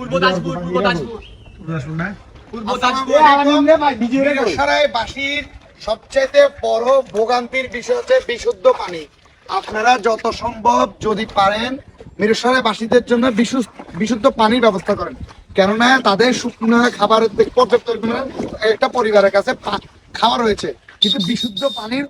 পূর্ব দাসপুর পূর্ব দাসপুর। পূর্ব দাসপুর বাসীর সবচাইতে বড় ভোগান্তির বিষয় হচ্ছে বিশুদ্ধ পানি। আপনারা যত সম্ভব যদি পারেন মিরসরাই বাসীদের জন্য বিশু- বিশুদ্ধ পানির ব্যবস্থা করেন। কেননা তাদের শুকনো খাবারের পর্যাপ্ত একটা পরিবারের কাছে খাবার রয়েছে। কিন্তু বিশুদ্ধ পানির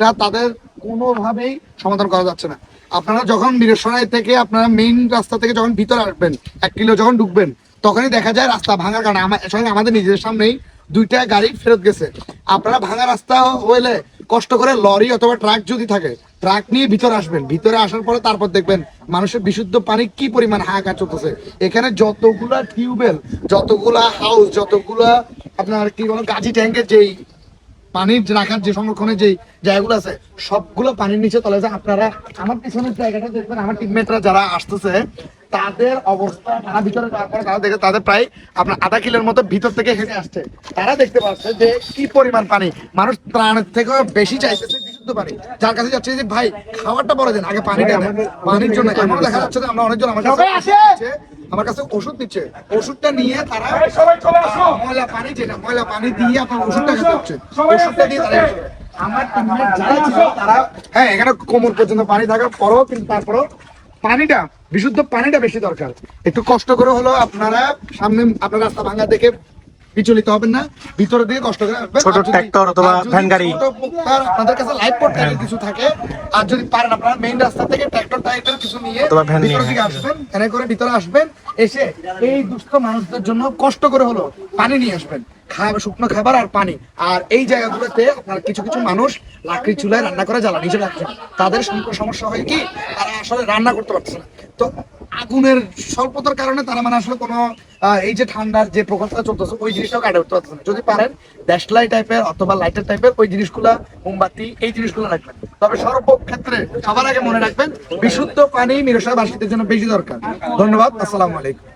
অভাবটা তাদের কোনোভাবেই সমাধান করা যাচ্ছে না। আপনারা যখন মিরসরাই থেকে, আপনারা মেইন রাস্তা থেকে যখন ভিতরে আসবেন, এক কিলো যখন ঢুকবেন, তখনই দেখা যায় রাস্তা ভাঙার কারণে আমা- সঙ্গে আমাদের নিজের সামনেই দুইটা গাড়ি ফেরত গেছে। আপনারা ভাঙা রাস্তা হইলে কষ্ট করে লরি অথবা ট্রাক যদি থাকে, ট্রাক নিয়ে ভিতরে আসবেন। ভিতরে আসার পরে তারপর দেখবেন মানুষের বিশুদ্ধ পানি কি পরিমাণ হাহাকার চলতেছে। এখানে যতগুলা টিউবওয়েল, যতগুলা হাউস যতগুলা আপনার কি বলো, গাজি ট্যাঙ্কের যেই পানির রাখার যে সংরক্ষণের যে জায়গাগুলো আছে, সবগুলো পানির নিচে তলে যায়। আপনারা আমার পিছনের জায়গাটা দেখবেন, আমার টিমমেটরা যারা আসতেছে, তাদের অবস্থা, তারা ভিতরে যাওয়ার পরে তারা দেখে তাদের প্রায় আপনার আধা কিলোর মতো ভিতর থেকে হেঁটে আসছে। তারা দেখতে পাচ্ছে যে কি পরিমাণ পানি। মানুষ ত্রাণের থেকেও বেশি চাইতেছে বিশুদ্ধ পানি যার কাছে যাচ্ছে যে ভাই খাবারটা পরে দেন আগে পানিটা দেন। পানির জন্য এমন দেখা যাচ্ছে যে আমরা অনেকজন আমার কাছে আমার কাছে ওষুধ দিচ্ছে ওষুধটা নিয়ে তারা ময়লা পানি যেটা ময়লা পানি দিয়ে আপনার ওষুধটা খেতে হচ্ছে ওষুধটা দিয়ে তারা আমার যারা ছিল তারা হ্যাঁ এখানে কোমর পর্যন্ত পানি থাকার পরও কিন্তু তারপরও পানিটা বিশুদ্ধ পানিটা বেশি দরকার। একটু কষ্ট করে হলো আপনারা সামনে আপনার রাস্তা ভাঙা দেখে বিচলিত হবেন না ভিতরে দিয়ে কষ্ট করে আসবেন। ছোট অথবা ভ্যান গাড়ি। আপনাদের কাছে কিছু থাকে আর যদি পারেন আপনারা মেইন রাস্তা থেকে ট্রাক্টর টাইপের কিছু নিয়ে অথবা ভ্যান নিয়ে, আসবেন এনে করে ভিতরে আসবেন এসে এই দুস্থ মানুষদের জন্য কষ্ট করে হলো পানি নিয়ে আসবেন। খাবার শুকনো খাবার আর পানি। আর এই জায়গাগুলোতে আপনার কিছু কিছু মানুষ লাকড়ি চুলায় রান্না করে জ্বালানি হিসেবে রাখছেন তাদের সম- সমস্যা হয় কি? তারা আসলে রান্না করতে পারছে না। তো আগুনের স্বল্পতার কারণে তারা মানে আসলে কোনো এই যে ঠান্ডার যে প্রকল্পটা চলতেছে, ওই জিনিসটাও কাটে উঠতে পারছে না। যদি পারেন ড্যাশলাই টাইপের অথবা লাইটার টাইপের ওই জিনিসগুলো, মোমবাতি, এই জিনিসগুলো রাখবেন। তবে সর্বক্ষেত্রে সবার আগে মনে রাখবেন, বিশুদ্ধ পানি মিরসা বাসীদের জন্য বেশি দরকার। ধন্যবাদ, আসসালামু আলাইকুম।